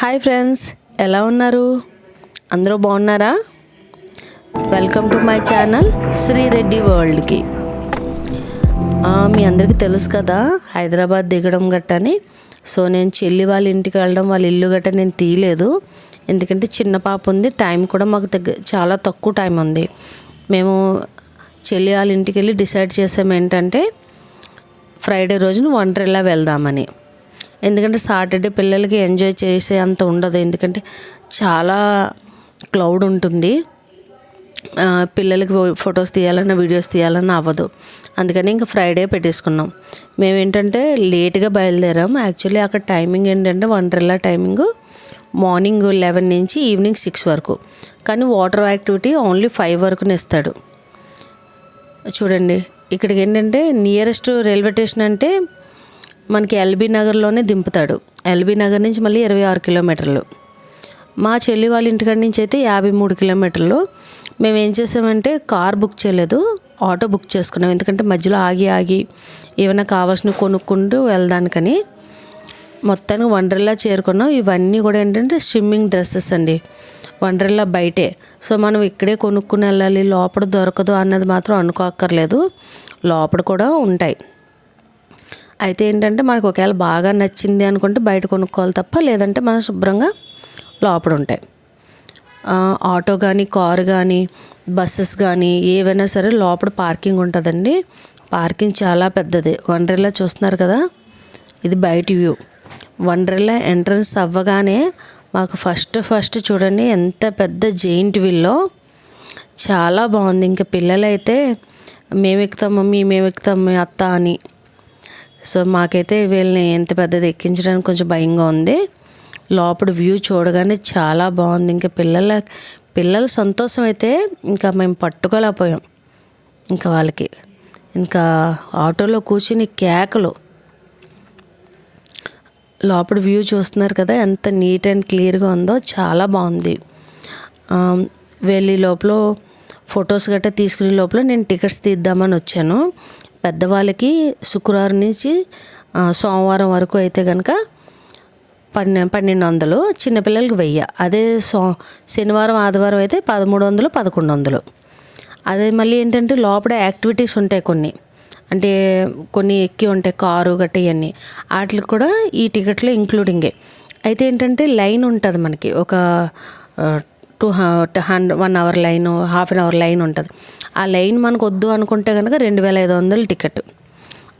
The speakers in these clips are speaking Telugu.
హాయ్ ఫ్రెండ్స్ ఎలా ఉన్నారు? అందరూ బాగున్నారా? Welcome to my channel Sri Reddy వరల్డ్కి. మీ అందరికీ తెలుసు కదా హైదరాబాద్ దిగడం గట్టని. సో నేను చెల్లి వాళ్ళ ఇంటికి వెళ్ళడం వాళ్ళ ఇల్లు గట్ట నేను తీయలేదు. ఎందుకంటే చిన్న పాప ఉంది టైం కూడా మాకు దగ్గర చాలా తక్కువ టైం ఉంది. మేము చెల్లి వాళ్ళ ఇంటికి వెళ్ళి డిసైడ్ చేసాం ఏంటంటే ఫ్రైడే రోజున వండర్లా వెళ్దామని. ఎందుకంటే సాటర్డే పిల్లలకి ఎంజాయ్ చేసే అంత ఉండదు. ఎందుకంటే చాలా క్లౌడ్ ఉంటుంది. పిల్లలకి ఫొటోస్ తీయాలన్నా వీడియోస్ తీయాలన్నా అవ్వదు. అందుకని ఇంకా ఫ్రైడే పెట్టేసుకున్నాం. మేము ఏంటంటే లేట్గా బయలుదేరాం. యాక్చువల్లీ అక్కడ టైమింగ్ ఏంటంటే వండర్లా టైమింగ్ మార్నింగ్ లెవెన్ నుంచి ఈవినింగ్ సిక్స్ వరకు. కానీ వాటర్ యాక్టివిటీ ఓన్లీ ఫైవ్ వరకునే ఇస్తాడు చూడండి ఇక్కడికి ఏంటంటే నియరెస్ట్ రైల్వే స్టేషన్ అంటే మనకి ఎల్బీ నగర్లోనే దింపుతాడు. ఎల్బీ నగర్ నుంచి మళ్ళీ ఇరవై ఆరు కిలోమీటర్లు. మా చెల్లి వాళ్ళ ఇంటికాడ నుంచి అయితే యాభై మూడు కిలోమీటర్లు. మేము ఏం చేసామంటే కార్ బుక్ చేయలేదు ఆటో బుక్ చేసుకున్నాం. ఎందుకంటే మధ్యలో ఆగి ఆగి ఏమైనా కావాల్సినవి కొనుక్కుంటూ వెళ్దానికని మొత్తానికి వండర్లా చేరుకున్నాం. ఇవన్నీ కూడా ఏంటంటే స్విమ్మింగ్ డ్రెస్సెస్ అండి. వండర్లా బయటే. సో మనం ఇక్కడే కొనుక్కుని వెళ్ళాలి లోపల దొరకదు అన్నది మాత్రం అనుకోక్కర్లేదు. లోపల కూడా ఉంటాయి. అయితే ఏంటంటే మనకు ఒకవేళ బాగా నచ్చింది అనుకుంటే బయట కొనుక్కోవాలి తప్ప లేదంటే మనం శుభ్రంగా లోపల ఉంటాయి. ఆటో కానీ కారు కానీ బస్సెస్ కానీ ఏవైనా సరే లోపల పార్కింగ్ ఉంటుందండి. పార్కింగ్ చాలా పెద్దది. వండర్లా చూస్తున్నారు కదా? ఇది బయట వ్యూ. వండర్లా ఎంట్రన్స్ అవ్వగానే మాకు ఫస్ట్ ఫస్ట్ చూడండి ఎంత పెద్ద జెయింట్ వీల్లో. చాలా బాగుంది. ఇంకా పిల్లలైతే మేము ఎక్కుతాం మమ్మీ మేము ఎక్కుతాం మీ అత్త అని. సో మాకైతే వీళ్ళని ఎంత పెద్దది ఎక్కించడానికి కొంచెం భయంగా ఉంది. లోపల వ్యూ చూడగానే చాలా బాగుంది. ఇంకా పిల్లల పిల్లల సంతోషం అయితే ఇంకా మేము పట్టుకోలేకపోయాం. ఇంకా వాళ్ళకి. ఇంకా ఆటోలో కూర్చుని కేకలు. లోపల వ్యూ చూస్తున్నారు కదా ఎంత నీట్ అండ్ క్లియర్గా ఉందో చాలా బాగుంది. వెళ్ళి లోపల ఫొటోస్ గట్రా తీసుకునే లోపల నేను టికెట్స్ తీద్దామని వచ్చాను. పెద్దవాళ్ళకి శుక్రవారం నుంచి సోమవారం వరకు అయితే కనుక పన్నె పన్నెండు వందలు చిన్నపిల్లలకి వెయ్యి. అదే సో శనివారం ఆదివారం అయితే పదమూడు వందలు పదకొండు వందలు అదే మళ్ళీ ఏంటంటే లోపల యాక్టివిటీస్ ఉంటాయి కొన్ని. అంటే కొన్ని ఎక్కి ఉంటాయి కారు గట్ట ఇవన్నీ. వాటికి కూడా ఈ టికెట్లో ఇంక్లూడింగే. అయితే ఏంటంటే లైన్ ఉంటుంది మనకి. ఒక two hundred one hour line half an hour line ఉంటుంది. ఆ లైన్ మనకు వద్దు అనుకుంటే కనుక రెండు వేల ఐదు వందలు టికెట్.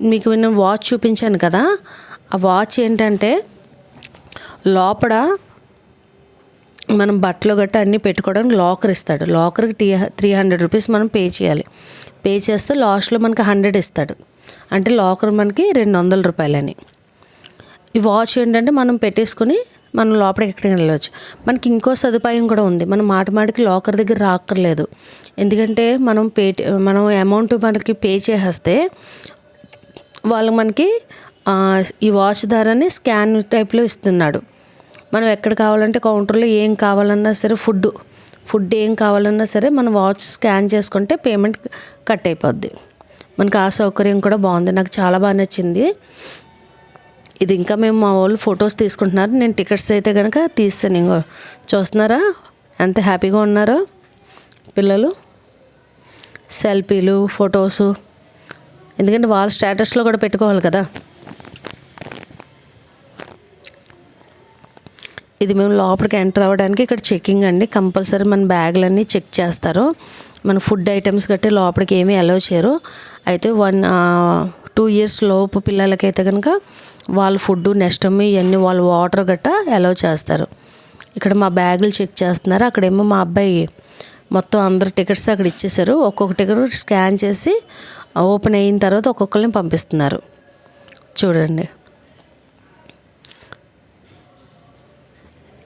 మీకు నేను వాచ్ చూపించాను కదా ఆ వాచ్ ఏంటంటే లోపల మనం బట్టలు గట్ట అన్నీ పెట్టుకోవడానికి లాకర్ ఇస్తాడు. లాకర్కి టీ త్రీ హండ్రెడ్ రూపీస్ మనం పే చేయాలి. పే చేస్తే లాస్ట్లో మనకి హండ్రెడ్ ఇస్తాడు. అంటే లాకర్ మనకి రెండు వందల రూపాయలని. ఈ వాచ్ ఏంటంటే మనం పెట్టేసుకొని మనం లోపలికి ఎక్కడికి వెళ్ళవచ్చు మనకి ఇంకో సదుపాయం కూడా ఉంది. మనం మాట మాటికి లాకర్ దగ్గర రాక్కర్లేదు. ఎందుకంటే మనం పే మనం అమౌంట్ మనకి పే చేసేస్తే వాళ్ళు మనకి ఈ వాచ్ ధరని స్కాన్ టైప్లో ఇస్తున్నాడు. మనం ఎక్కడ కావాలంటే కౌంటర్లో ఏం కావాలన్నా సరే ఫుడ్ ఫుడ్ ఏం కావాలన్నా సరే మనం వాచ్ స్కాన్ చేసుకుంటే పేమెంట్ కట్ అయిపోద్ది. మనకు ఆ సౌకర్యం కూడా బాగుంది. నాకు చాలా బాగా నచ్చింది. ఇది ఇంకా మేము మా వాళ్ళు ఫొటోస్ తీసుకుంటున్నారు. నేను టికెట్స్ అయితే కనుక తీస్తాను. ఇంకో చూస్తున్నారా? ఎంత హ్యాపీగా ఉన్నారో పిల్లలు. సెల్ఫీలు ఫొటోసు. ఎందుకంటే వాళ్ళ స్టేటస్లో కూడా పెట్టుకోవాలి కదా. ఇది మేము లోపలికి ఎంటర్ అవ్వడానికి ఇక్కడ చెకింగ్ అండి. కంపల్సరీ మన బ్యాగులన్నీ చెక్ చేస్తారు. మన ఫుడ్ ఐటమ్స్ గట్టి లోపలికి ఏమీ అలౌ చేయరు. అయితే వన్ టూ ఇయర్స్ లోపు పిల్లలకైతే కనుక వాళ్ళ ఫుడ్ నెక్స్ట్ ఇవన్నీ వాళ్ళ వాటర్ గట్ట అలౌ చేస్తారు. ఇక్కడ మా బ్యాగులు చెక్ చేస్తున్నారు. అక్కడేమో మా అబ్బాయి మొత్తం అందరు టికెట్స్ అక్కడ ఇచ్చేసారు ఒక్కొక్క టికెట్ స్కాన్ చేసి ఓపెన్ అయిన తర్వాత ఒక్కొక్కరిని పంపిస్తున్నారు. చూడండి.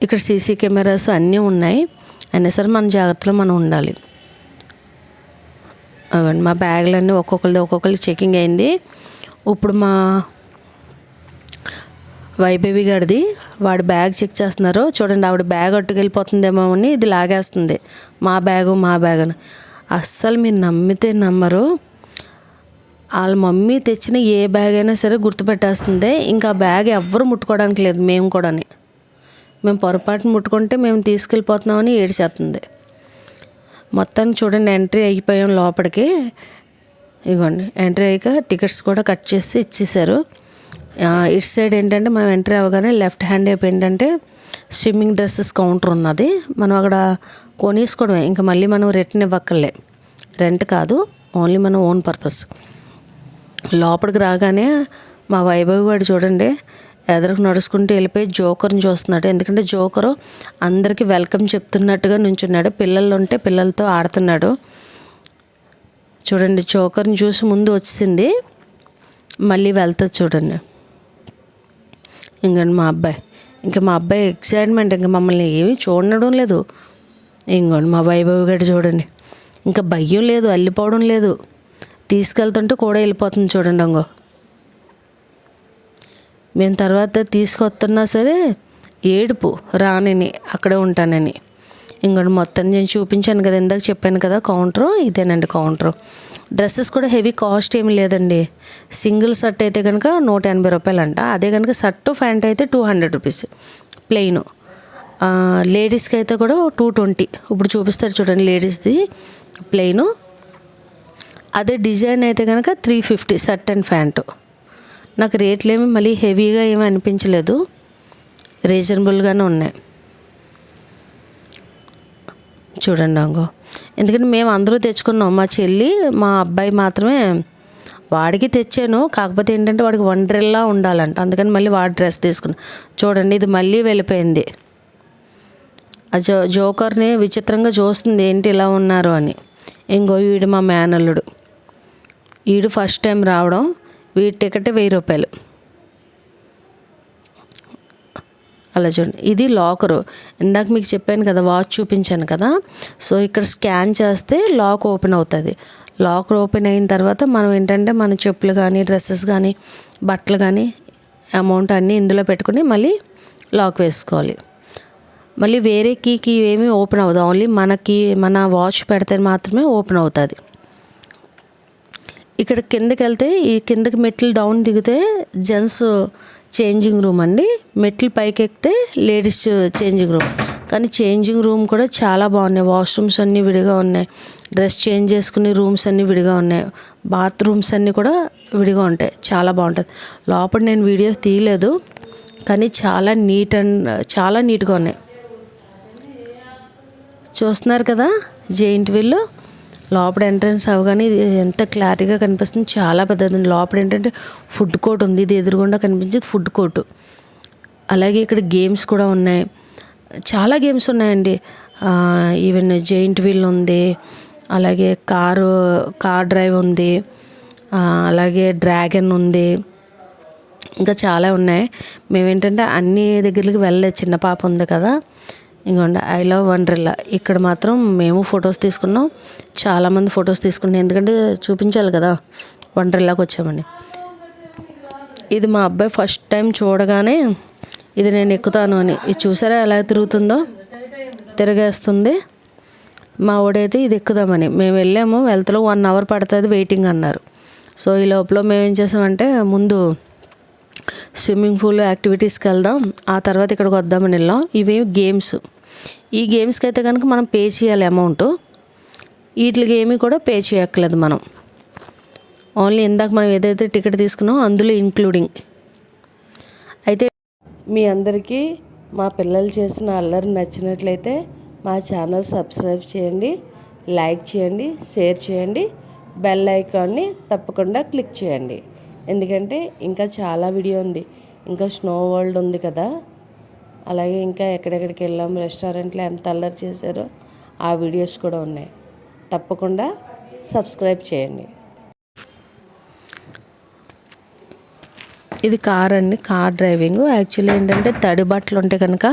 ఇక్కడ సీసీ కెమెరాస్ అన్నీ ఉన్నాయి. అయినా సరే మన జాగ్రత్తలో మనం ఉండాలి. అగండి మా బ్యాగులన్నీ ఒక్కొక్కరిది ఒక్కొక్కరి చెకింగ్ అయింది. ఇప్పుడు మా వైభవి గారిది. వాడి బ్యాగ్ చెక్ చేస్తున్నారు చూడండి ఆవిడ బ్యాగ్ అట్టుకెళ్ళిపోతుందేమో అని ఇది లాగేస్తుంది. మా బ్యాగు మా బ్యాగ్ అని. అస్సలు మీరు నమ్మితే నమ్మరు. వాళ్ళ మమ్మీ తెచ్చిన ఏ బ్యాగ్ అయినా సరే గుర్తుపెట్టేస్తుంది. ఇంకా ఆ బ్యాగ్ ఎవ్వరు ముట్టుకోవడానికి లేదు మేము కూడాని. మేము పొరపాటున ముట్టుకుంటే మేము తీసుకెళ్ళిపోతున్నామని ఏడిచేస్తుంది. మొత్తాన్ని చూడండి ఎంట్రీ అయిపోయాం లోపలికి. ఇదిగోండి ఎంట్రీ అయ్యాక టికెట్స్ కూడా కట్ చేసి ఇచ్చేసారు ఇటు సైడ్ ఏంటంటే మనం ఎంట్రీ అవ్వగానే లెఫ్ట్ హ్యాండ్ వైపు ఏంటంటే స్విమ్మింగ్ డ్రెస్సెస్ కౌంటర్ ఉన్నది. మనం అక్కడ కొనేసుకోవడమే. ఇంకా మళ్ళీ మనం రిటర్న్ ఇవ్వక్కర్లే. రెంట్ కాదు ఓన్లీ మన ఓన్ పర్పస్. లోపలికి రాగానే మా వైభవ్ గారు చూడండి ఎదురుకు నడుచుకుంటూ వెళ్ళిపోయి జోకర్ని చూస్తున్నాడు. ఎందుకంటే జోకరు అందరికీ వెల్కమ్ చెప్తున్నట్టుగా నుంచున్నాడు. పిల్లలు ఉంటే పిల్లలతో ఆడుతున్నాడు. చూడండి జోకర్ని చూసి ముందు వచ్చింది మళ్ళీ వెళ్తుంది చూడండి. ఇంకండి మా అబ్బాయి. ఇంకా మా అబ్బాయి ఎక్సైట్మెంట్ ఇంకా మమ్మల్ని ఏమీ చూడడం లేదు. ఇంకోండి మా వైభవ్ గడి చూడండి. ఇంకా భయం లేదు అల్లిపోవడం లేదు. తీసుకెళ్తుంటే కూడా వెళ్ళిపోతుంది చూడండి అంగో మేము తర్వాత తీసుకొస్తున్నా సరే ఏడుపు రానని అక్కడే ఉంటానని. ఇంకోటి మొత్తం నేను చూపించాను కదా ఇందాక చెప్పాను కదా కౌంటరు ఇదేనండి కౌంటరు డ్రెస్సెస్ కూడా హెవీ కాస్ట్ ఏమి లేదండి. సింగిల్ షర్ట్ అయితే కనుక నూట ఎనభై రూపాయలు అంట అదే కనుక షర్టు ప్యాంట్ అయితే టూ హండ్రెడ్ రూపీస్. ప్లెయిన్. లేడీస్కి అయితే కూడా టూ ట్వంటీ. ఇప్పుడు చూపిస్తారు చూడండి లేడీస్ది. ప్లెయిన్. అదే డిజైన్ అయితే కనుక three fifty shirt and pant. నాకు రేట్లు ఏమి మళ్ళీ హెవీగా ఏమీ అనిపించలేదు. రీజనబుల్గానే ఉన్నాయి. చూడండి అంగో. ఎందుకంటే మేము అందరూ తెచ్చుకున్నాం. మా చెల్లి మా అబ్బాయి మాత్రమే వాడికి తెచ్చాను. కాకపోతే ఏంటంటే వాడికి వండ్రిల్లా ఉండాలంట. అందుకని మళ్ళీ వాడి డ్రెస్ తీసుకున్నాను చూడండి ఇది మళ్ళీ వెళ్ళిపోయింది. ఆ జో జోకర్ని విచిత్రంగా చూస్తుంది. ఏంటి ఇలా ఉన్నారు అని. ఇంకో వీడు మా మేనల్లుడు. వీడు ఫస్ట్ టైం రావడం. వీడి టికెట్ వెయ్యి రూపాయలు. అలా చూడండి. ఇది లాకరు. ఇందాక మీకు చెప్పాను కదా వాచ్ చూపించాను కదా. సో ఇక్కడ స్కాన్ చేస్తే లాక్ ఓపెన్ అవుతుంది. లాక్ ఓపెన్ అయిన తర్వాత మనం ఏంటంటే మన చెప్పులు కానీ డ్రెస్సెస్ కానీ బట్టలు కానీ అమౌంట్ అన్నీ ఇందులో పెట్టుకుని మళ్ళీ లాక్ వేసుకోవాలి. మళ్ళీ వేరే కీకి ఏమీ ఓపెన్ అవ్వదు. ఓన్లీ మనకి మన వాచ్ పెడితే మాత్రమే ఓపెన్ అవుతుంది. ఇక్కడ కిందకి వెళ్తే ఈ కిందకి మెట్లు డౌన్ దిగితే జెంట్స్ చేంజింగ్ రూమ్ అండి. మెట్లు పైకి ఎక్కితే లేడీస్ చేంజింగ్ రూమ్. కానీ చేంజింగ్ రూమ్ కూడా చాలా బాగున్నాయి. వాష్రూమ్స్ అన్నీ విడిగా ఉన్నాయి. డ్రెస్ చేంజ్ చేసుకునే రూమ్స్ అన్నీ విడిగా ఉన్నాయి. బాత్రూమ్స్ అన్నీ కూడా విడిగా ఉంటాయి. చాలా బాగుంటుంది. లోపల నేను వీడియోస్ తీయలేదు. కానీ చాలా నీట్ అండ్ చాలా నీట్గా ఉన్నాయి. చూస్తున్నారు కదా జెయింట్ వీల్ లోపల ఎంట్రన్స్ అవగానే ఇది ఎంత క్లారిటీగా కనిపిస్తుంది. చాలా పెద్దది. లోపల ఏంటంటే ఫుడ్ కోర్ట్ ఉంది. ఇది ఎదురుగుండా కనిపించేది ఫుడ్ కోర్టు అలాగే ఇక్కడ గేమ్స్ కూడా ఉన్నాయి. చాలా గేమ్స్ ఉన్నాయండి. ఈవెన్ జెయింట్ వీల్ ఉంది. అలాగే కారు కార్ డ్రైవ్ ఉంది. అలాగే డ్రాగన్ ఉంది. ఇంకా చాలా ఉన్నాయి. మేమేంటంటే అన్ని దగ్గరికి వెళ్ళలేదు. చిన్న పాప ఉంది కదా. ఇంకోండి ఐ లవ్ వండర్లా ఇక్కడ మాత్రం మేము ఫొటోస్ తీసుకున్నాం. చాలామంది ఫొటోస్ తీసుకున్నాం ఎందుకంటే చూపించాలి కదా వండర్లాకి వచ్చామని. ఇది మా అబ్బాయి ఫస్ట్ టైం చూడగానే ఇది నేను ఎక్కుతాను అని. ఇది చూసారా ఎలా తిరుగుతుందో? తిరగేస్తుంది. మా ఓడైతే ఇది ఎక్కుదామని. మేము వెళ్ళాము వెళ్తలో వన్ అవర్ పడుతుంది వెయిటింగ్ అన్నారు. సో ఈ లోపల మేము ఏం చేసామంటే ముందు స్విమ్మింగ్ పూల్ యాక్టివిటీస్కి వెళ్దాం. ఆ తర్వాత ఇక్కడికి వద్దామని వెళ్ళాం. ఇవి గేమ్స్ ఈ గేమ్స్కి అయితే కనుక మనం పే చేయాలి అమౌంట్ వీటికి ఏమీ కూడా పే చేయక్కర్లేదు మనం. ఓన్లీ ఇందాక మనం ఏదైతే టికెట్ తీసుకున్నామో అందులో ఇంక్లూడింగ్ అయితే మీ అందరికీ మా పిల్లలు చేసిన అల్లరి నచ్చినట్లయితే మా ఛానల్ సబ్స్క్రైబ్ చేయండి లైక్ చేయండి షేర్ చేయండి బెల్ ఐకాన్ని తప్పకుండా క్లిక్ చేయండి. ఎందుకంటే ఇంకా చాలా వీడియో ఉంది. ఇంకా స్నో వరల్డ్ ఉంది కదా. అలాగే ఇంకా ఎక్కడెక్కడికి వెళ్ళాం రెస్టారెంట్లో ఎంత అల్లరి చేశారో ఆ వీడియోస్ కూడా ఉన్నాయి. తప్పకుండా సబ్స్క్రైబ్ చేయండి. ఇది కార్ అండి కార్ డ్రైవింగ్. యాక్చువల్లీ ఏంటంటే తడి బట్టలు ఉంటే కనుక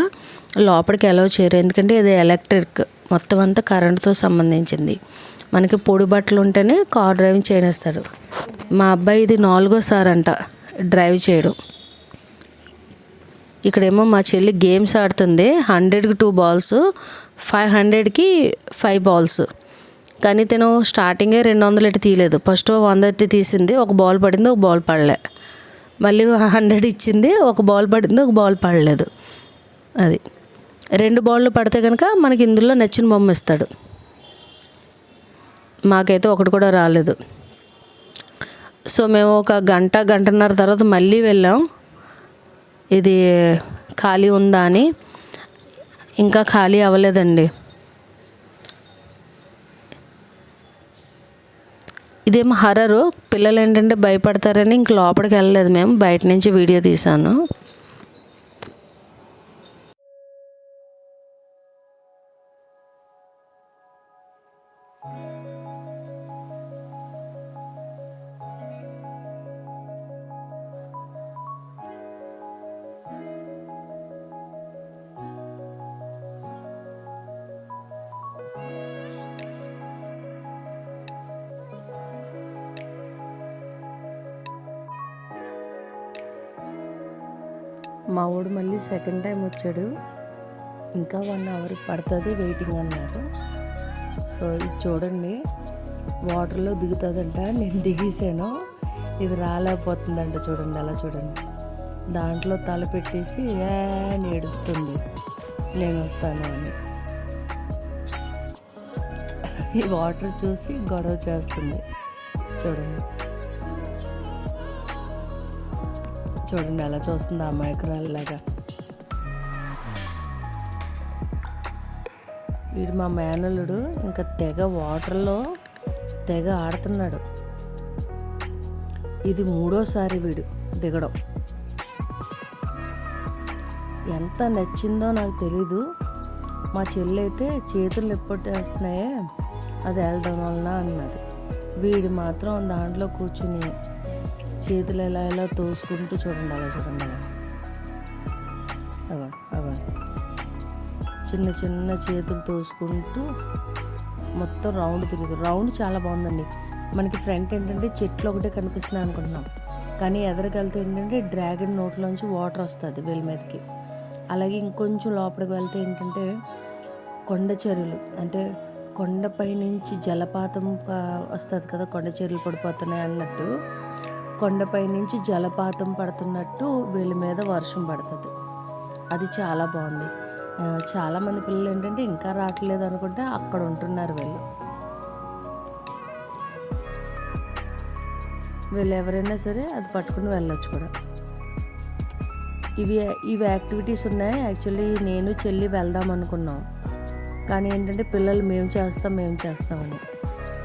లోపలికి అలౌ చేయరు. ఎందుకంటే ఇది ఎలక్ట్రిక్ మొత్తం అంతా కరెంటుతో సంబంధించింది. మనకి పొడి బట్టలు ఉంటేనే కార్ డ్రైవింగ్ చేయనేస్తాడు మా అబ్బాయి ఇది నాలుగోసారి అంట డ్రైవ్ చేయడం. ఇక్కడేమో మా చెల్లి గేమ్స్ ఆడుతుంది. హండ్రెడ్కి టూ బాల్స్ ఫైవ్ హండ్రెడ్కి ఫైవ్ బాల్స్. కానీ తను స్టార్టింగే రెండు వందలు ఎట్టి తీయలేదు. ఫస్ట్ వంద తీసింది ఒక బాల్ పడింది ఒక బాల్ పడలే. మళ్ళీ హండ్రెడ్ ఇచ్చింది ఒక బాల్ పడింది ఒక బాల్ పడలేదు. అది. రెండు బాళ్ళు పడితే కనుక మనకి ఇందులో నచ్చిన బొమ్మ ఇస్తాడు. మాకైతే ఒకటి కూడా రాలేదు. సో మేము ఒక గంట గంటన్నర తర్వాత మళ్ళీ వెళ్ళాం. ఇది ఖాళీ ఉందా అని. ఇంకా ఖాళీ అవ్వలేదండి. ఇదేం హర్రరు పిల్లలు ఏంటంటే భయపడతారని ఇంక లోపలికి వెళ్ళలేదు మేము. బయట నుంచి వీడియో తీశాను. మా వాడు మళ్ళీ సెకండ్ టైం వచ్చాడు. ఇంకా వన్ అవర్ పడుతుంది వెయిటింగ్ అన్నారు. సో ఇది చూడండి. వాటర్లో దిగుతుందంట నేను దిగేసాను. ఇది రాలేకపోతుందంట చూడండి అలా చూడండి. దాంట్లో తల పెట్టేసి ఏ నేడుస్తుంది ఏడుస్తుంది. నేను వస్తాను అని. ఈ వాటర్ చూసి గొడవ చేస్తుంది. చూడండి. చూడండి అలా చూస్తుంది ఆ అమాయకురాలిలాగా వీడు మా మేనల్లుడు ఇంకా తెగ వాటర్లో తెగ ఆడుతున్నాడు. ఇది మూడోసారి వీడు దిగడం. ఎంత నచ్చిందో నాకు తెలీదు. మా చెల్లి అయితే చేతులు ఎప్పటేస్తున్నాయే అది వెళ్ళడం వలన అన్నది. వీడు మాత్రం దాంట్లో కూర్చుని చేతులు ఎలా ఎలా తోసుకుంటూ చూడండి అలా చూడండి అలా. అగో చిన్న చిన్న చేతులు తోసుకుంటూ మొత్తం రౌండ్ తిరుగుతుంది. రౌండ్ చాలా బాగుందండి. మనకి ఫ్రంట్ ఏంటంటే చెట్లు ఒకటే కనిపిస్తున్నాయి అనుకుంటున్నాం. కానీ ఎదరికెళ్తే ఏంటంటే డ్రాగన్ నోట్లోంచి వాటర్ వస్తుంది వీళ్ళ మీదకి. అలాగే ఇంకొంచెం లోపలికి వెళ్తే ఏంటంటే కొండ చెరువులు. అంటే కొండపై నుంచి జలపాతం వస్తుంది కదా కొండ చెరువులు పడిపోతున్నాయి అన్నట్టు. కొండపై నుంచి జలపాతం పడుతున్నట్టు వీళ్ళ మీద వర్షం పడుతుంది. అది చాలా బాగుంది. చాలామంది పిల్లలు ఏంటంటే ఇంకా రావట్లేదు అనుకుంటే అక్కడ ఉంటున్నారు వీళ్ళు. వీళ్ళు ఎవరైనా సరే అది పట్టుకుని వెళ్ళొచ్చు కూడా. ఇవి ఇవి యాక్టివిటీస్ ఉన్నాయి. యాక్చువల్లీ నేను చెల్లి వెళ్దాం అనుకున్నాం. కానీ ఏంటంటే పిల్లలు మేము చేస్తాం మేము చేస్తామని.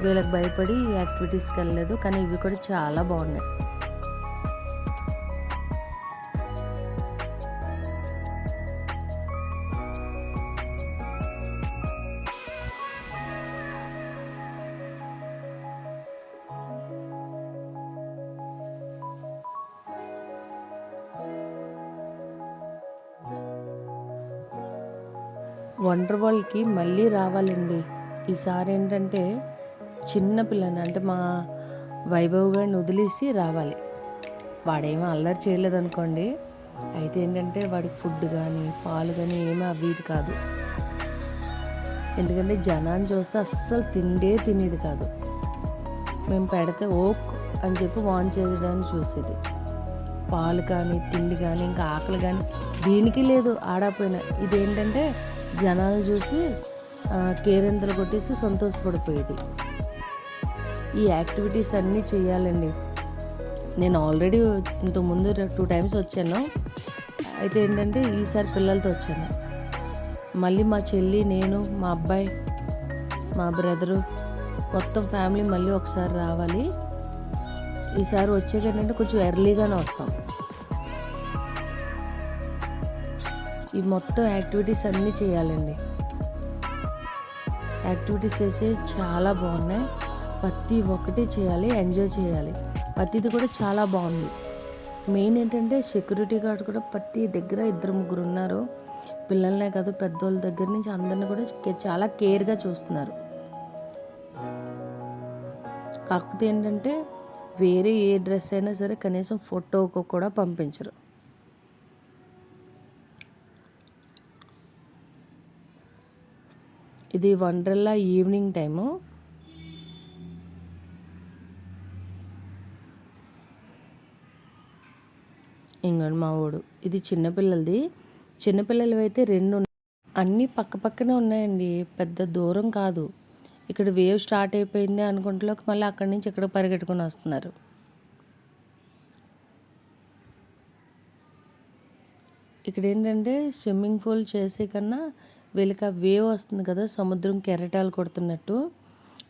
వీళ్ళకి భయపడి ఈ యాక్టివిటీస్కి వెళ్ళలేదు. కానీ ఇవి కూడా చాలా బాగున్నాయి. వండర్ వరల్డ్కి మళ్ళీ రావాలండి. ఈసారి ఏంటంటే చిన్న పిల్లని అంటే మా వైభవ్ గారిని వదిలేసి రావాలి. వాడేమీ అల్లరి చేయలేదు అనుకోండి అయితే ఏంటంటే వాడికి ఫుడ్ కానీ పాలు కానీ ఏమీ అవ్వేది కాదు. ఎందుకంటే జనాన్ని చూస్తే అస్సలు తిండే తినేది కాదు. మేము పెడితే ఓక్ అని చెప్పి వాన్ చేయడానికి చూసేది. పాలు కానీ తిండి కానీ ఇంకా ఆకలి కానీ దీనికి లేదు. ఆడపోయినా ఇదేంటంటే జనాలు చూసి కేరింతలు కొట్టేసి సంతోషపడిపోయేది. ఈ యాక్టివిటీస్ అన్నీ చేయాలండి నేను ఆల్రెడీ ఇంతకుముందు టూ టైమ్స్ వచ్చాను. అయితే ఏంటంటే ఈసారి పిల్లలతో వచ్చాను. మళ్ళీ మా చెల్లి నేను మా అబ్బాయి మా బ్రదరు మొత్తం ఫ్యామిలీ మళ్ళీ ఒకసారి రావాలి. ఈసారి వచ్చాక ఏంటంటే కొంచెం ఎర్లీగానే వస్తాం. ఈ మొత్తం యాక్టివిటీస్ అన్నీ చేయాలండి. యాక్టివిటీస్ చేసి చాలా బాగున్నాయి. ప్రతి ఒక్కటి చేయాలి ఎంజాయ్ చేయాలి. ప్రతిది కూడా చాలా బాగుంది. మెయిన్ ఏంటంటే సెక్యూరిటీ గార్డ్ కూడా ప్రతి దగ్గర ఇద్దరు ముగ్గురు ఉన్నారు. పిల్లలనే కాదు పెద్దోళ్ళ దగ్గర నుంచి అందరిని కూడా కే- చాలా కేర్గా చూస్తున్నారు. కాకపోతే ఏంటంటే వేరే ఏ డ్రెస్ అయినా సరే కనీసం ఫోటోకు కూడా పంపించరు. ఇది వండర్లా ఈవినింగ్ టైము. ఇంకోండి మా వాడు ఇది చిన్నపిల్లలది చిన్నపిల్లలు అయితే రెండు అన్నీ పక్క పక్కనే ఉన్నాయండి. పెద్ద దూరం కాదు. ఇక్కడ వేవ్ స్టార్ట్ అయిపోయింది అనుకుంటలోకి మళ్ళీ అక్కడి నుంచి ఇక్కడ పరిగెట్టుకుని వస్తున్నారు. ఇక్కడ ఏంటంటే స్విమ్మింగ్ పూల్ చేసే కన్నా వీళ్ళకి ఆ వేవ్ వస్తుంది కదా సముద్రం కెరటాలు కొడుతున్నట్టు.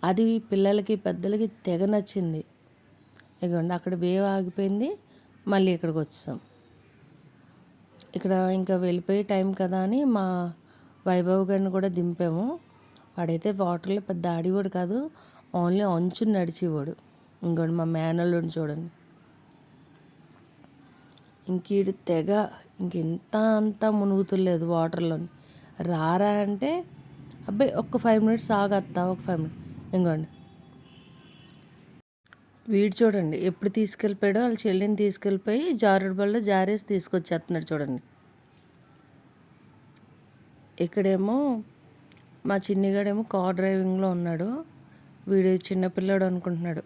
అది పిల్లలకి పెద్దలకి తెగ నచ్చింది. ఇదిగోండి అక్కడ వేవ్ ఆగిపోయింది. మళ్ళీ ఇక్కడికి వచ్చాం. ఇక్కడ ఇంకా వెళ్ళిపోయే టైం కదా అని మా వైభవ్ గారిని కూడా దింపాము. వాడైతే వాటర్లో పెద్ద ఆడేవాడు కాదు ఓన్లీ అంచుని నడిచేవాడు. ఇంకోటి మా మేనల్లుని చూడండి. ఇంకీడు తెగ ఇంక ఇంత అంతా మునుగుతులేదు వాటర్లో రారా అంటే అబ్బాయి ఒక్క ఫైవ్ మినిట్స్ ఆగత్తా ఒక ఫైవ్ మినిట్స్ ఇంకోండి. వీడు చూడండి ఎప్పుడు తీసుకెళ్ళిపోయాడో వాళ్ళ చెల్లిని తీసుకెళ్ళిపోయి జారుడు బల్లో జారేసి తీసుకొచ్చేస్తున్నాడు చూడండి. ఇక్కడేమో మా చిన్నిగాడేమో కార్ డ్రైవింగ్లో ఉన్నాడు. వీడు చిన్నపిల్లాడు అనుకుంటున్నాడు.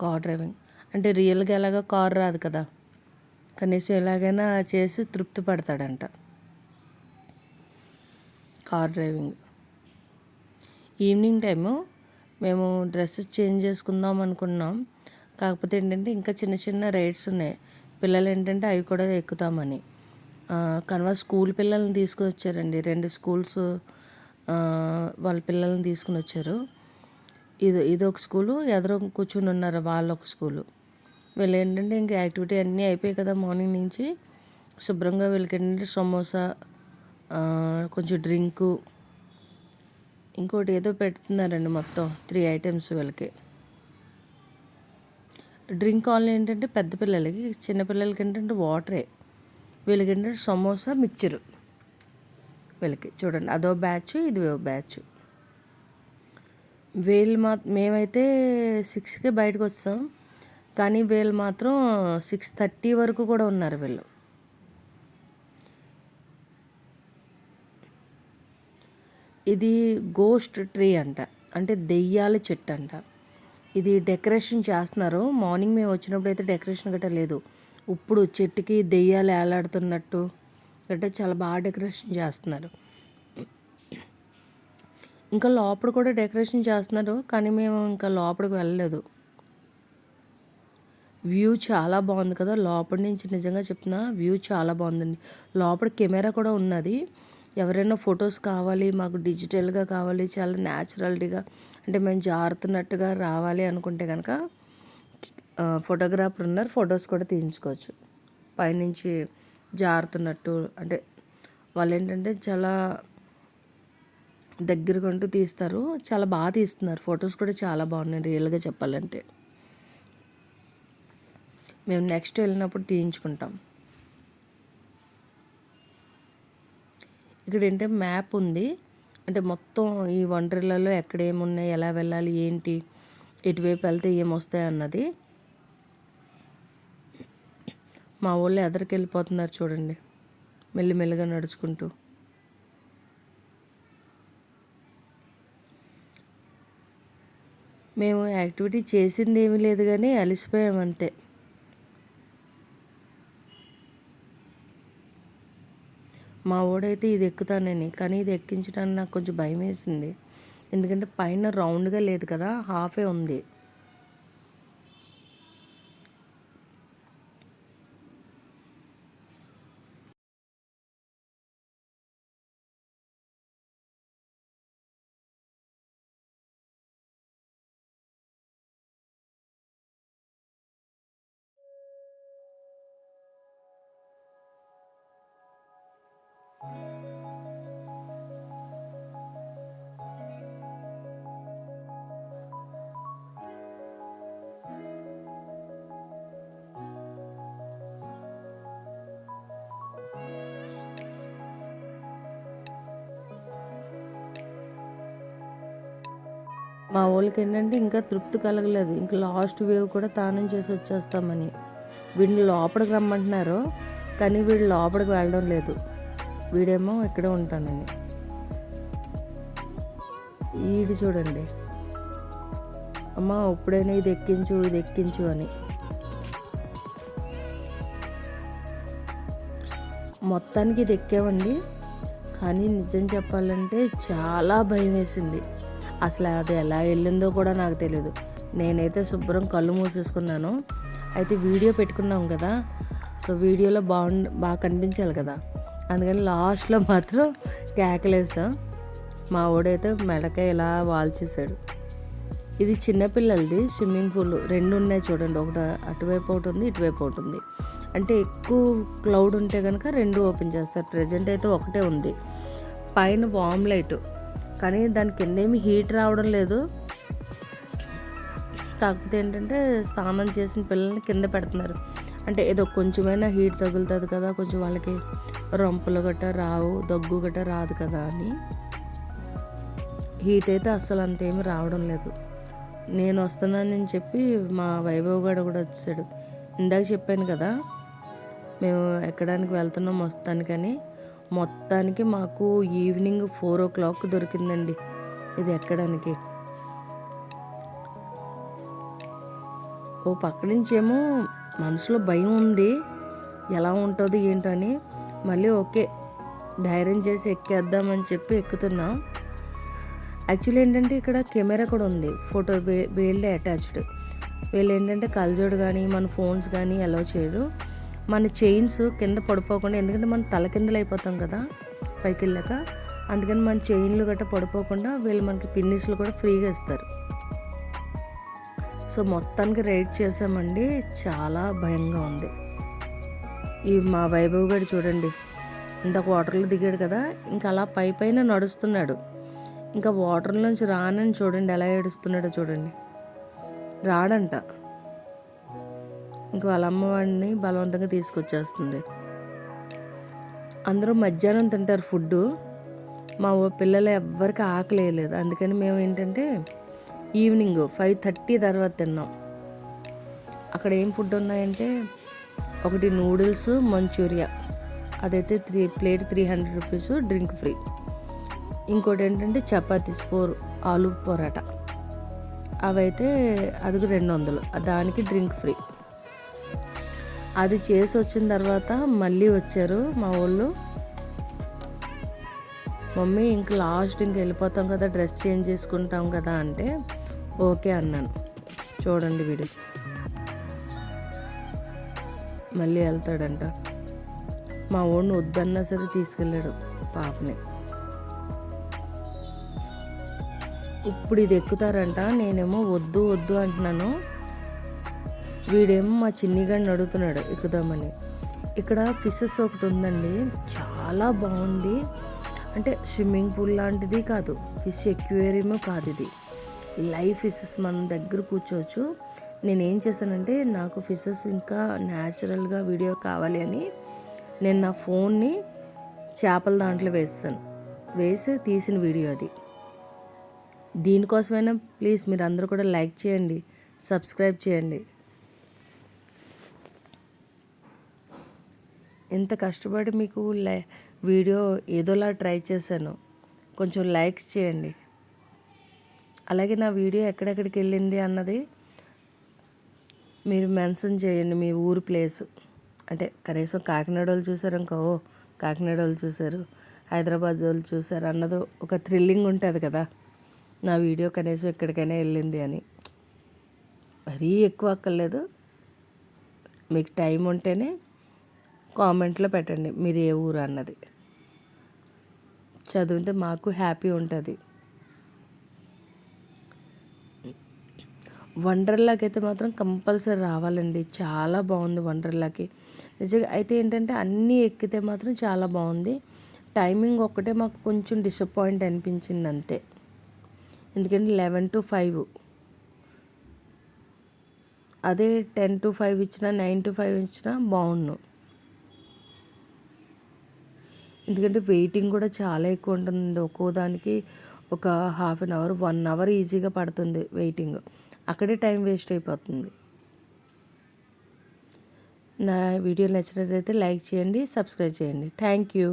Car driving. అంటే రియల్గా ఎలాగో కార్ రాదు కదా. కనీసం ఎలాగైనా చేసి తృప్తి పడతాడంట. Car driving. ఈవినింగ్ టైము మేము డ్రెస్సెస్ చేంజ్ చేసుకుందాం అనుకున్నాం. కాకపోతే ఏంటంటే ఇంకా చిన్న చిన్న రైడ్స్ ఉన్నాయి. పిల్లలు ఏంటంటే అవి కూడా ఎక్కుతామని. కనవా స్కూల్ పిల్లల్ని తీసుకుని వచ్చారండి. రెండు స్కూల్స్ వాళ్ళ పిల్లల్ని తీసుకుని వచ్చారు. ఇది ఇది ఒక స్కూలు ఎదురు కూర్చుని ఉన్నారు వాళ్ళు ఒక స్కూలు. వీళ్ళు ఏంటంటే ఇంక యాక్టివిటీ అన్నీ అయిపోయాయి కదా మార్నింగ్ నుంచి. శుభ్రంగా వీళ్ళకి ఏంటంటే సమోసా కొంచెం డ్రింకు. ఇంకోటి ఏదో పెడుతున్నారండి మొత్తం త్రీ ఐటమ్స్ వీళ్ళకి. డ్రింక్ ఆన్లీ ఏంటంటే పెద్ద పిల్లలకి చిన్నపిల్లలకి ఏంటంటే వాటరే. వీళ్ళకి ఏంటంటే సమోసా మిక్చరు వీళ్ళకి. చూడండి అదో బ్యాచ్ ఇది బ్యాచ్. వీళ్ళు మా మేమైతే సిక్స్కి బయటకు వచ్చాం కానీ వీళ్ళు మాత్రం సిక్స్ థర్టీ వరకు కూడా ఉన్నారు వీళ్ళు. ఇది గోస్ట్ ట్రీ అంట. అంటే దెయ్యాల చెట్టు అంట. ఇది డెకరేషన్ చేస్తున్నారు. మార్నింగ్ మేము వచ్చినప్పుడు అయితే డెకరేషన్ గట్రా లేదు. ఇప్పుడు చెట్టుకి దెయ్యాలు ఏలాడుతున్నట్టు గట్రా చాలా బాగా డెకరేషన్ చేస్తున్నారు. ఇంకా లోపల కూడా డెకరేషన్ చేస్తున్నారు. కానీ మేము ఇంకా లోపలికి వెళ్ళలేదు. వ్యూ చాలా బాగుంది కదా. లోపల నుంచి నిజంగా చెప్తున్నా వ్యూ చాలా బాగుందండి. లోపల కెమెరా కూడా ఉన్నది. ఎవరైనా ఫొటోస్ కావాలి మాకు డిజిటల్గా కావాలి చాలా న్యాచురల్గా అంటే మేము జారుతున్నట్టుగా రావాలి అనుకుంటే కనుక ఫోటోగ్రాఫర్ ఉన్నారు ఫొటోస్ కూడా తీయించుకోవచ్చు. పైనుంచి జారుతున్నట్టు అంటే వాళ్ళు ఏంటంటే చాలా దగ్గరకుంటూ తీస్తారు చాలా బాగా తీస్తున్నారు. ఫొటోస్ కూడా చాలా బాగున్నాయి రియల్గా చెప్పాలంటే. మేము నెక్స్ట్ వెళ్ళినప్పుడు తీయించుకుంటాం. ఇక్కడ ఏంటంటే మ్యాప్ ఉంది. అంటే మొత్తం ఈ వండర్లలో ఎక్కడ ఏమున్నాయి ఎలా వెళ్ళాలి ఏంటి ఎటువైపు వెళ్తే ఏమొస్తాయి అన్నది మా ఊళ్ళో ఎదరికి వెళ్ళిపోతున్నారు చూడండి. మెల్లిమెల్లిగా నడుచుకుంటూ. మేము యాక్టివిటీ చేసింది ఏమీ లేదు కానీ అలసిపోయాం మా ఓడైతే ఇది ఎక్కుతానని కానీ ఇది ఎక్కించడానికి నాకు కొంచెం భయం వేసింది ఎందుకంటే పైన రౌండ్గా లేదు కదా హాఫే ఉంది. మా వాళ్ళకి ఏంటంటే ఇంకా తృప్తి కలగలేదు. ఇంకా లాస్ట్ వేవ్ కూడా తానం చేసి వచ్చేస్తామని. వీడిని లోపలికి రమ్మంటున్నారు కానీ వీడు లోపలికి వెళ్ళడం లేదు. వీడేమో ఇక్కడే ఉంటానని. ఈడు చూడండి. అమ్మ ఇప్పుడైనా ఇది ఎక్కించు ఇది ఎక్కించు అని. మొత్తానికి ఇది ఎక్కామండి. కానీ నిజం చెప్పాలంటే చాలా భయం వేసింది. అసలు అది ఎలా వెళ్ళిందో కూడా నాకు తెలియదు నేనైతే శుభ్రం కళ్ళు మూసేసుకున్నాను. అయితే వీడియో పెట్టుకున్నాం కదా సో వీడియోలో బాగుండ బాగా కనిపించాలి కదా. అందుకని లాస్ట్లో మాత్రం కేకలేసాం. మా వాడైతే మెడకాయ ఇలా వాల్చేసాడు ఇది చిన్నపిల్లలది స్విమ్మింగ్ పూల్ రెండు ఉన్నాయి చూడండి. ఒకటి అటువైపు ఒకటి ఉంది ఇటువైపు ఒకటి ఉంది. అంటే ఎక్కువ క్లౌడ్ ఉంటే కనుక రెండు ఓపెన్ చేస్తారు. ప్రజెంట్ అయితే ఒకటే ఉంది. పైన వామ్ లైట్. కానీ దాని కింద ఏమి హీట్ రావడం లేదు. కాకపోతే ఏంటంటే స్నానం చేసిన పిల్లల్ని కింద పెడుతున్నారు. అంటే ఏదో కొంచెమైనా హీట్ తగులుతుంది కదా కొంచెం వాళ్ళకి రొంపలు గట్ట రావు దగ్గు గట్ట రాదు కదా అని. హీట్ అయితే అస్సలు అంతేమి రావడం లేదు. నేను వస్తున్నానని చెప్పి మా వైభవ్ గారు కూడా వచ్చాడు. ఇందాక చెప్పాను కదా మేము ఎక్కడానికి వెళ్తున్నాం వస్తానికని. మొత్తానికి మాకు ఈవినింగ్ ఫోర్ ఓ క్లాక్ దొరికిందండి. ఇది ఎక్కడానికి? ఓ పక్క నుంచేమో మనసులో భయం ఉంది. ఎలా ఉంటుంది ఏంటని. మళ్ళీ ఓకే ధైర్యం చేసి ఎక్కేద్దామని చెప్పి ఎక్కుతున్నాం. యాక్చువల్లీ ఏంటంటే ఇక్కడ కెమెరా కూడా ఉంది ఫోటో వీళ్ళే అటాచ్డ్. వీళ్ళు ఏంటంటే కలజోడు కానీ మన ఫోన్స్ కానీ అలౌ చేయరు. మన చైన్స్ కింద పడిపోకుండా ఎందుకంటే మనం తల కిందలు అయిపోతాం కదా పైకి వెళ్ళాక. అందుకని మన చైన్లు గట్రా పడిపోకుండా వీళ్ళు మనకి పిన్నిస్లు కూడా ఫ్రీగా ఇస్తారు. సో మొత్తానికి రైడ్ చేసామండి. చాలా భయంగా ఉంది. ఈ మా వైభవ్ గారు చూడండి ఇంతకు వాటర్లో దిగాడు కదా ఇంకా అలా పై పైన నడుస్తున్నాడు. ఇంకా వాటర్లోంచి రానని చూడండి ఎలా ఏడుస్తున్నాడో చూడండి. రాడంట. ఇంక వాళ్ళ అమ్మవాడిని బలవంతంగా తీసుకొచ్చేస్తుంది. అందరూ మధ్యాహ్నం తింటారు ఫుడ్ మా పిల్లలు ఎవ్వరికి ఆకలి వేయలేదు. అందుకని మేము ఏంటంటే ఈవినింగ్ ఫైవ్ థర్టీ తర్వాత తిన్నాం. అక్కడ ఏం ఫుడ్ ఉన్నాయంటే ఒకటి నూడిల్స్ మంచూరియా. అదైతే three plate three hundred rupees drink free. ఇంకోటి ఏంటంటే చపాతీస్ ఫోర్ ఆలు పొరాటా. అవైతే అది రెండు వందలు. దానికి డ్రింక్ ఫ్రీ. అది చేసి వచ్చిన తర్వాత మళ్ళీ వచ్చారు మా వాళ్ళు. మమ్మీ ఇంక లాస్ట్ ఇంక వెళ్ళిపోతాం కదా డ్రెస్ చేంజ్ చేసుకుంటాం కదా అంటే ఓకే అన్నాను. చూడండి వీడు. మళ్ళీ వెళ్తాడంట. మా ఓడిని వద్దన్నా సరే తీసుకెళ్ళాడు పాపని. ఇప్పుడు ఇది ఎక్కుతారంట నేనేమో వద్దు వద్దు అంటున్నాను. వీడేమో మా చిన్నిగాడిని అడుగుతున్నాడు ఎక్కుదామని. ఇక్కడ ఫిషెస్ ఒకటి ఉందండి చాలా బాగుంది. అంటే స్విమ్మింగ్ పూల్ లాంటిది కాదు ఫిష్ ఎక్వేరియం కాదు ఇది. లైవ్ ఫిషెస్ మన దగ్గర కూర్చోవచ్చు. నేను ఏం చేశానంటే నాకు ఫిషెస్ ఇంకా న్యాచురల్గా వీడియో కావాలి అని నేను నా ఫోన్ని చేపల దాంట్లో వేస్తాను. వేసి తీసిన వీడియో అది. దీనికోసమైనా ప్లీజ్ మీరు అందరూ కూడా లైక్ చేయండి సబ్స్క్రైబ్ చేయండి. ఎంత కష్టపడి మీకు లై వీడియో ఏదోలా ట్రై చేశాను. కొంచెం లైక్స్ చేయండి. అలాగే నా వీడియో ఎక్కడెక్కడికి వెళ్ళింది అన్నది మీరు మెన్షన్ చేయండి మీ ఊరు ప్లేస్. అంటే కనీసం కాకినాడ వాళ్ళు చూసారు ఇంకా ఓ కాకినాడ వాళ్ళు చూశారు హైదరాబాద్ వాళ్ళు చూశారు అన్నది ఒక థ్రిల్లింగ్ ఉంటుంది కదా. నా వీడియో కనీసం ఎక్కడికైనా వెళ్ళింది అని. మరీ ఎక్కువ అక్కర్లేదు. మీకు టైం ఉంటేనే కామెంట్లో పెట్టండి మీరు ఏ ఊరు అన్నది. చదివితే మాకు హ్యాపీ ఉంటుంది. వండర్లాకి అయితే మాత్రం కంపల్సరీ రావాలండి. చాలా బాగుంది వండర్లాకి. నిజంగా అయితే ఏంటంటే అన్నీ ఎక్కితే మాత్రం చాలా బాగుంది. టైమింగ్ ఒక్కటే మాకు కొంచెం డిసప్పాయింట్ అనిపించింది అంతే. ఎందుకంటే లెవెన్ టు ఫైవ్. అదే టెన్ టు ఫైవ్ ఇచ్చినా నైన్ టు ఫైవ్ ఇచ్చినా బాగుండు. ఎందుకంటే వెయిటింగ్ కూడా చాలా ఎక్కువ ఉంటుందండి. ఒక్కో దానికి ఒక half an hour one hour ఈజీగా పడుతుంది వెయిటింగ్. అక్కడే టైం వేస్ట్ అయిపోతుంది. నా వీడియో నచ్చినట్లయితే లైక్ చేయండి సబ్స్క్రైబ్ చేయండి. Thank you.